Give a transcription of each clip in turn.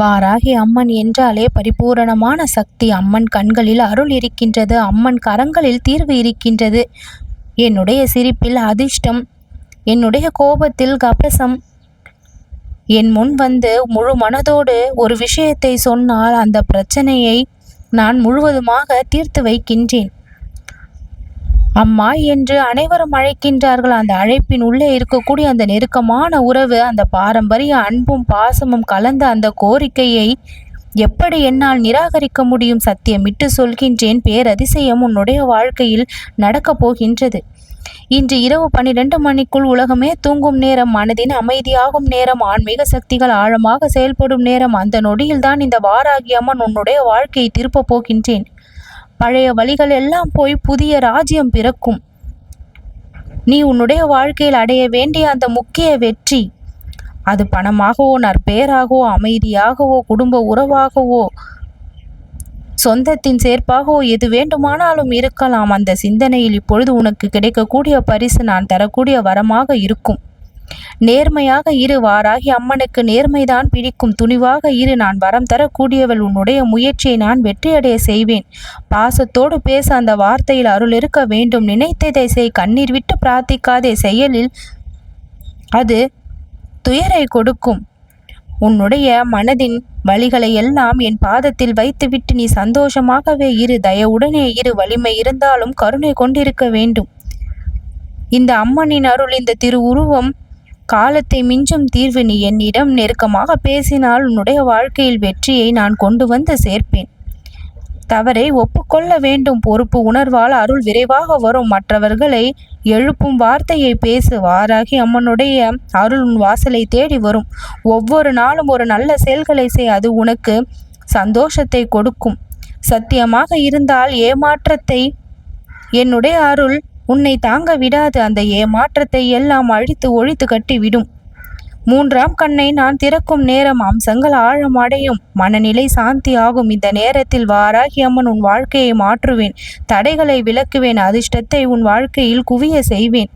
வாராகி அம்மன் என்றாலே பரிபூரணமான சக்தி. அம்மன் கண்களில் அருள் இருக்கின்றது அம்மன் கரங்களில் தீர்வு இருக்கின்றது. என்னுடைய சிரிப்பில் அதிர்ஷ்டம் என்னுடைய கோபத்தில் கபசம். என் முன் வந்து முழு மனதோடு ஒரு விஷயத்தை சொன்னால் அந்த பிரச்சனையை நான் முழுவதுமாக தீர்த்து வைக்கின்றேன். அம்மா என்று அனைவரும் அழைக்கின்றார்கள். அந்த அழைப்பின் உள்ளே இருக்கக்கூடிய அந்த நெருக்கமான உறவு அந்த பாரம்பரிய அன்பும் பாசமும் கலந்த அந்த கோரிக்கையை எப்படி என்னால் நிராகரிக்க முடியும்? சத்தியமிட்டு சொல்கின்றேன் பேரதிசயம் உன்னுடைய வாழ்க்கையில் நடக்கப் போகின்றது. இன்று இரவு பன்னிரண்டு மணிக்குள் உலகமே தூங்கும் நேரம் மனதின் அமைதியாகும் நேரம் ஆன்மீக சக்திகள் ஆழமாக செயல்படும் நேரம். அந்த நொடியில்தான் இந்த வாராகி அம்மன் உன்னுடைய வாழ்க்கையை திருப்பப் போகின்றேன். பழைய வழிகள் எல்லாம் போய் புதிய ராஜ்யம் பிறக்கும். நீ உன்னுடைய வாழ்க்கையில் அடைய வேண்டிய அந்த முக்கிய வெற்றி. அது பணமாகவோ நற்பெயராகவோ அமைதியாகவோ குடும்ப உறவாகவோ சொந்தத்தின் சேர்ப்பாகவோ எது வேண்டுமானாலும் இருக்கலாம். அந்த சிந்தனையில் இப்பொழுது உனக்கு கிடைக்கக்கூடிய பரிசு நான் தரக்கூடிய வரமாக இருக்கும். நேர்மையாக இரு வாராகி அம்மனுக்கு நேர்மைதான் பிடிக்கும். துணிவாக இரு நான் வரம் தரக்கூடியவள் உன்னுடைய முயற்சியை நான் வெற்றியடைய செய்வேன். பாசத்தோடு பேச அந்த வார்த்தையில் அருள் இருக்க வேண்டும். நினைத்ததை செய். கண்ணீர் விட்டு பிரார்த்திக்காதே. செயலில் அது துயரை கொடுக்கும். உன்னுடைய மனதின் வழிகளை எல்லாம் என் பாதத்தில் வைத்துவிட்டு நீ சந்தோஷமாகவே இரு. தயவுடனே இரு. வலிமை இருந்தாலும் கருணை கொண்டிருக்க வேண்டும். இந்த அம்மனின் அருள் இந்த திருவுருவம் காலத்தை மிஞ்சும் தீர்வு நீ என்னிடம் நெருக்கமாக பேசினால் உன்னுடைய வாழ்க்கையில் வெற்றியை நான் கொண்டு வந்து சேர்ப்பேன். தவறை ஒப்புக்கொள்ள வேண்டும். பொறுப்பு உணர்வால் அருள் விரைவாக வரும். மற்றவர்களை எழுப்பும் வார்த்தையை பேசு. வாராகி அம்மனுடைய அருள் உன் வாசலை தேடி வரும். ஒவ்வொரு நாளும் ஒரு நல்ல செயல்களை செய். அது உனக்கு சந்தோஷத்தை கொடுக்கும். சத்தியமாக இருந்தால் ஏமாற்றத்தை என்னுடைய அருள் உன்னை தாங்க விடாது அந்த ஏமாற்றத்தை எல்லாம் அழித்து ஒழித்து கட்டிவிடும். மூன்றாம் கண்ணை நான் திறக்கும் நேரம் அம்சங்கள் ஆழம் அடையும். மனநிலை சாந்தி ஆகும். இந்த நேரத்தில் வாராகி அம்மன் உன் வாழ்க்கையை மாற்றுவேன். தடைகளை விளக்குவேன் அதிர்ஷ்டத்தை உன் வாழ்க்கையில் குவிய செய்வேன்.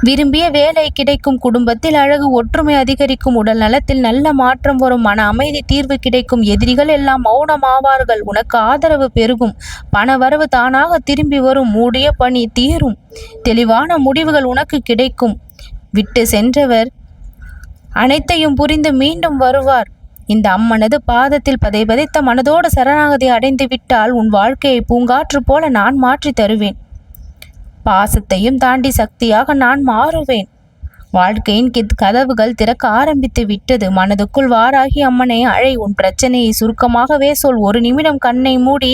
விரும்பிய வேலை கிடைக்கும் குடும்பத்தில் அழகு ஒற்றுமை அதிகரிக்கும் உடல் நலத்தில் நல்ல மாற்றம் வரும். மன அமைதி தீர்வு கிடைக்கும். எதிரிகள் எல்லாம் மௌனமாவார்கள். உனக்கு ஆதரவு பெருகும். பண வரவு தானாக திரும்பி வரும். மூடிய பணி தீரும். தெளிவான முடிவுகள் உனக்கு கிடைக்கும். விட்டு சென்றவர் அனைத்தையும் புரிந்து மீண்டும் வருவார். இந்த அம்மனது பாதத்தில் பதை பதைத்த மனதோடு சரணாகதி அடைந்து விட்டால் உன் வாழ்க்கையை பூங்காற்று போல நான் மாற்றி தருவேன். பாசத்தையும் தாண்டி சக்தியாக நான் மாறுவேன். வாழ்க்கையின் கதவுகள் திறக்க ஆரம்பித்து விட்டது. மனதுக்குள் வாராகி அம்மனை அழை உன் பிரச்சனையை சுருக்கமாகவே சொல். ஒரு நிமிடம் கண்ணை மூடி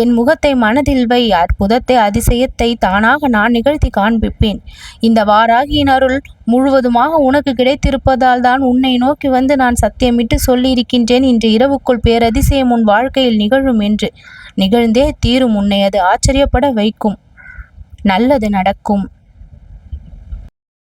என் முகத்தை மனதில் வை. அற்புதத்தை அதிசயத்தை தானாக நான் நிகழ்த்தி காண்பிப்பேன். இந்த வாராகியின் அருள் முழுவதுமாக உனக்கு கிடைத்திருப்பதால் தான் உன்னை நோக்கி வந்து நான் சத்தியமிட்டு சொல்லியிருக்கின்றேன். இன்று இரவுக்குள் பேரதிசயம் உன் வாழ்க்கையில் நிகழும் என்று. நிகழ்ந்தே தீரும் உன்னை அது ஆச்சரியப்பட வைக்கும். நல்லது நடக்கும்.